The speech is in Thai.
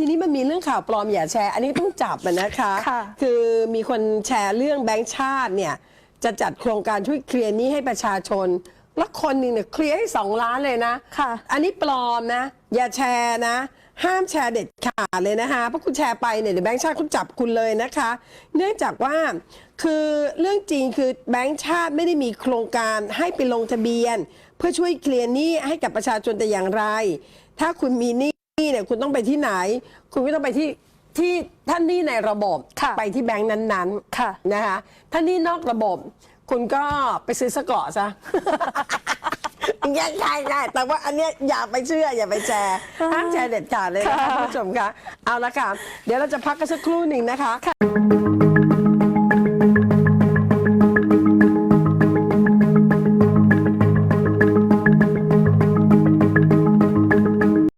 มีเรื่องข่าวปลอมอย่าแชร์ อันนี้ต้องจับอะนะคะค่ะคือมีคนแชร์เรื่องแบงค์ชาติเนี่ยจะจัดโครงการช่วยเคลียร์หนี้ให้ประชาชน แล้วคนหนึ่งเนี่ยเคลียร์ให้สองล้านเลยนะค่ะ อันนี้ปลอมนะ อย่าแชร์นะ ห้ามแชร์เด็ดขาดเลยนะคะเพราะคุณแชร์ไปเนี่ยเดี๋ยวแบงค์ชาติเขาจับคุณเลยนะคะ เนื่องจากว่าคือเรื่องจริงคือแบงค์ชาติไม่ได้มีโครงการให้ไปลงทะเบียน เพื่อช่วยเคลียร์หนี้ให้กับประชาชนแต่อย่างไร ถ้าคุณมีหนี้ เนี่ยคุณต้องไปที่ไหน คุณก็ต้องไปที่ที่ท่านหนี้ในระบบค่ะไปที่แบงค์นั้นๆค่ะ นะคะถ้าหนี้นอกระบบ คุณก็ไปซื้อสกอร์ซะอย่างเงี้ยใช่ใช่แต่ว่าอันเนี้ยอย่าไปเชื่อ อย่าไปแชร์ห้ามแชร์เด็ดขาดเลยนะคะค่ะคุณผู้ชมคะเอาละค่ะ เดี๋ยวเราจะพักกันสักครู่หนึ่งนะคะ